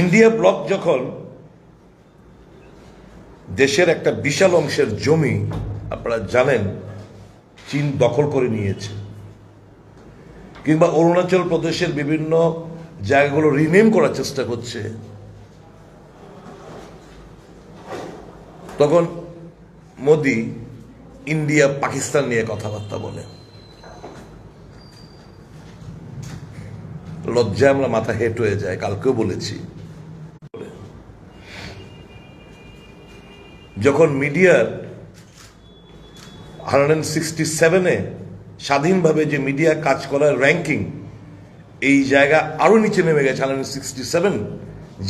India block যখন দেশের একটা বিশাল অংশের জমি আপনারা জানেন, চীন দখল করে নিয়েছে, কিংবা অরুণাচল প্রদেশের বিভিন্ন জায়গাগুলো রিনেম করার চেষ্টা করছে, তখন মোদি ইন্ডিয়া পাকিস্তান নিয়ে কথাবার্তা বলে লজ্জায় আমরা মাথা হেট হয়ে যায় কালকেও বলেছি। যখন মিডিয়ার হান্ড্রেড সিক্সটি সেভেনে স্বাধীনভাবে যে মিডিয়া কাজ করার র্যাঙ্কিং, এই জায়গা আরও নিচে নেমে গেছে, হান্ড্রেড সিক্সটি সেভেন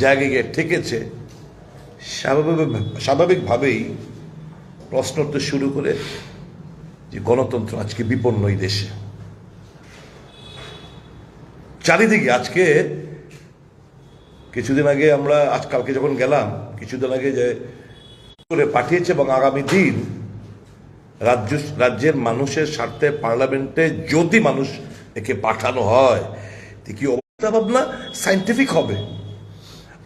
জায়গায় গিয়ে ঠেকেছে, স্বাভাবিক স্বাভাবিকভাবেই প্রশ্ন উঠতে শুরু করে যে গণতন্ত্র আজকে বিপন্ন এই দেশে। চারিদিকে আজকে কিছুদিন আগে আমরা আজকালকে যখন গেলাম, কিছুদিন আগে যে করে পাঠিয়েছে এবং আগামী দিন রাজ্য, রাজ্যের মানুষের স্বার্থে পার্লামেন্টে যদি মানুষ একে পাঠানো হয় কি অবস্থা ভাবনা? সাইন্টিফিক হবে।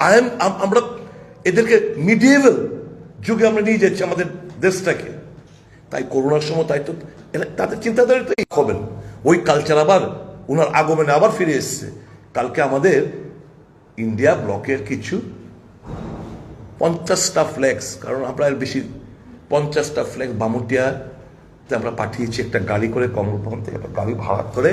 আই এম আমরা এদেরকে মিডিয়েবল যুগে আমরা নিয়ে যাচ্ছি আমাদের দেশটাকে। তাই করোনার সময় তাই তো তাদের চিন্তাধারা তো এই হবেন ওই কালচার আবার ওনার আগমনে আবার ফিরে এসছে। কালকে আমাদের ইন্ডিয়া ব্লকের কিছু পঞ্চাশটা ফ্ল্যাক্স কারণ আমরা এর বেশি পঞ্চাশটা ফ্ল্যাক্স বামুটিয়াতে আমরা পাঠিয়েছি একটা গাড়ি করে কমলভবন থেকে, একটা গাড়ি ভাড়া করে।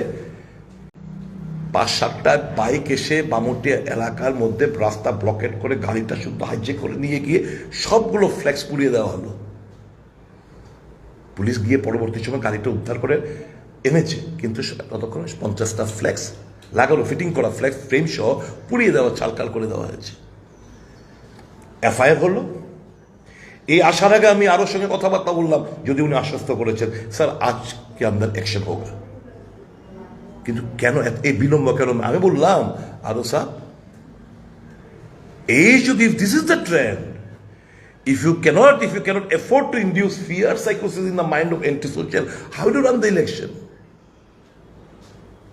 পাঁচ সাতটা বাইক এসে বামুটিয়া এলাকার মধ্যে রাস্তা ব্লকেট করে গাড়িটা শুদ্ধ হাইজে করে নিয়ে গিয়ে সবগুলো ফ্ল্যাক্স পুড়িয়ে দেওয়া হলো। পুলিশ গিয়ে পরবর্তী সময় গাড়িটা উদ্ধার করে এনেছে, কিন্তু ততক্ষণ পঞ্চাশটা ফ্ল্যাক্স লাগানো ফিটিং করা ফ্ল্যাক্স ফ্রেম সহ পুড়িয়ে দেওয়া চালকাল করে দেওয়া হয়েছে। এফআইআর হলো এই আসার আগে আমি আরো সঙ্গে কথাবার্তা বললাম যদি উনি আশ্বস্ত করেছেন স্যার আজ কি আমাদের অ্যাকশন হোক কিন্তু কেন এত- এই বিলম্ব কেন আমি বললাম আরো স্যার এই যদি this is the trend if you cannot if you cannot afford to induce fear psychosis in the mind of antisocial how do you run the election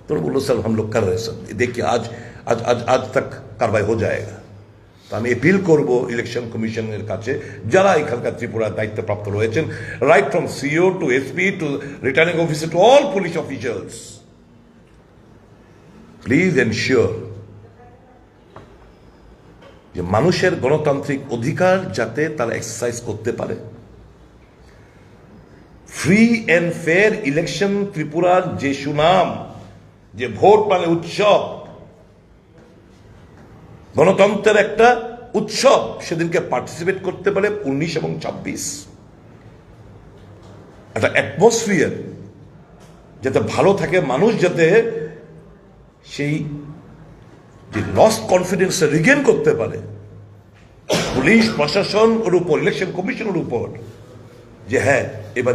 तो बोलो सर हम लोग कर रहे हैं सब देखिए आज आज आज आज तक कार्रवाई हो जाएगा তো আমি এপিল করব ইলেকশন কমিশনের কাছে, যারা এখানকার ত্রিপুরার দায়িত্বপ্রাপ্ত রয়েছেন right from CO to SP to returning officer to all police officers please ensure যে মানুষের গণতান্ত্রিক অধিকার যাতে তারা এক্সারসাইজ করতে পারে। ফ্রি অ্যান্ড ফেয়ার ইলেকশন ত্রিপুরার যে সুনাম, যে ভোট মানে উৎসব গণতন্ত্রের একটা উৎসব সেদিনকে পার্টিসিপেট করতে পারে উনিশ এবং ছাব্বিশ। একটা অ্যাটমসফিয়ার যাতে ভালো থাকে মানুষ যাতে সেই যে লস কনফিডেন্সটা রিগেন করতে পারে। পুলিশ প্রশাসন ওর উপর ইলেকশন কমিশনের উপর যে হ্যাঁ এবার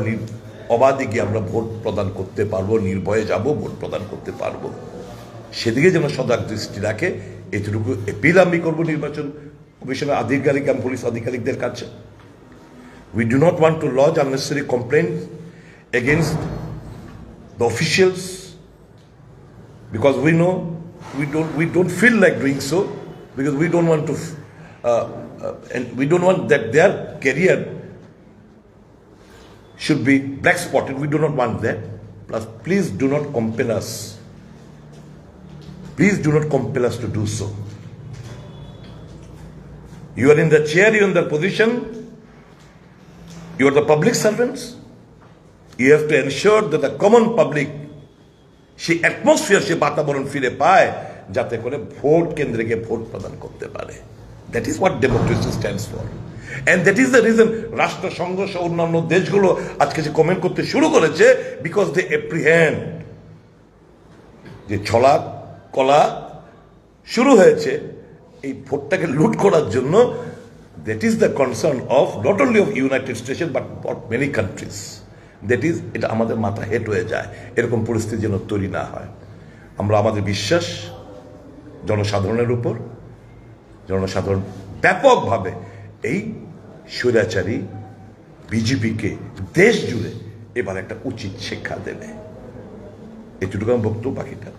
অবাধে গিয়ে আমরা ভোট প্রদান করতে পারব, নির্ভয়ে যাব, ভোট প্রদান করতে পারব। সেদিকে যেন সজাগ দৃষ্টি রাখে এটুকু এপিল আমি করব নির্বাচন কমিশনের আধিকারিক এবং পুলিশ আধিকারিকদের কাছে we do not want to lodge unnecessary complaint against the officials because we know we don't we don't feel like doing so because we don't want to uh, uh, and we don't want that their career should be black spotted we do not want that plus please do not compel us please do not compel us to do so. You are in the chair, you are in the position. You are the public servants. You have to ensure that the common public সেই atmosphere সে বাতাবরণ ফিরে পায়, যাতে করে vote কেন্দ্রে গিয়ে vote প্রদান করতে পারে। That is what democracy stands for and that is the reason রাষ্ট্রসংঘ সহ অন্যান্য দেশগুলো আজকে যে কমেন্ট করতে শুরু করেছে বিকজ দে এপ্রিহ্যান্ড যে ছলা কলা শুরু হয়েছে এই ভোটটাকে লুট করার জন্য। That is the concern of not only of United station but for many countries that is এটা আমাদের মাথা হেট হয়ে যায়। এরকম পরিস্থিতি যেন তৈরি না হয়। আমরা আমাদের বিশ্বাস জনসাধারণের উপর, জনসাধারণ ব্যাপকভাবে এই স্বৈরাচারী বিজেপিকে দেশ জুড়ে এবার একটা উচিত শিক্ষা দেবে। এটুকু আমি বক্তব্য, বাকিটা।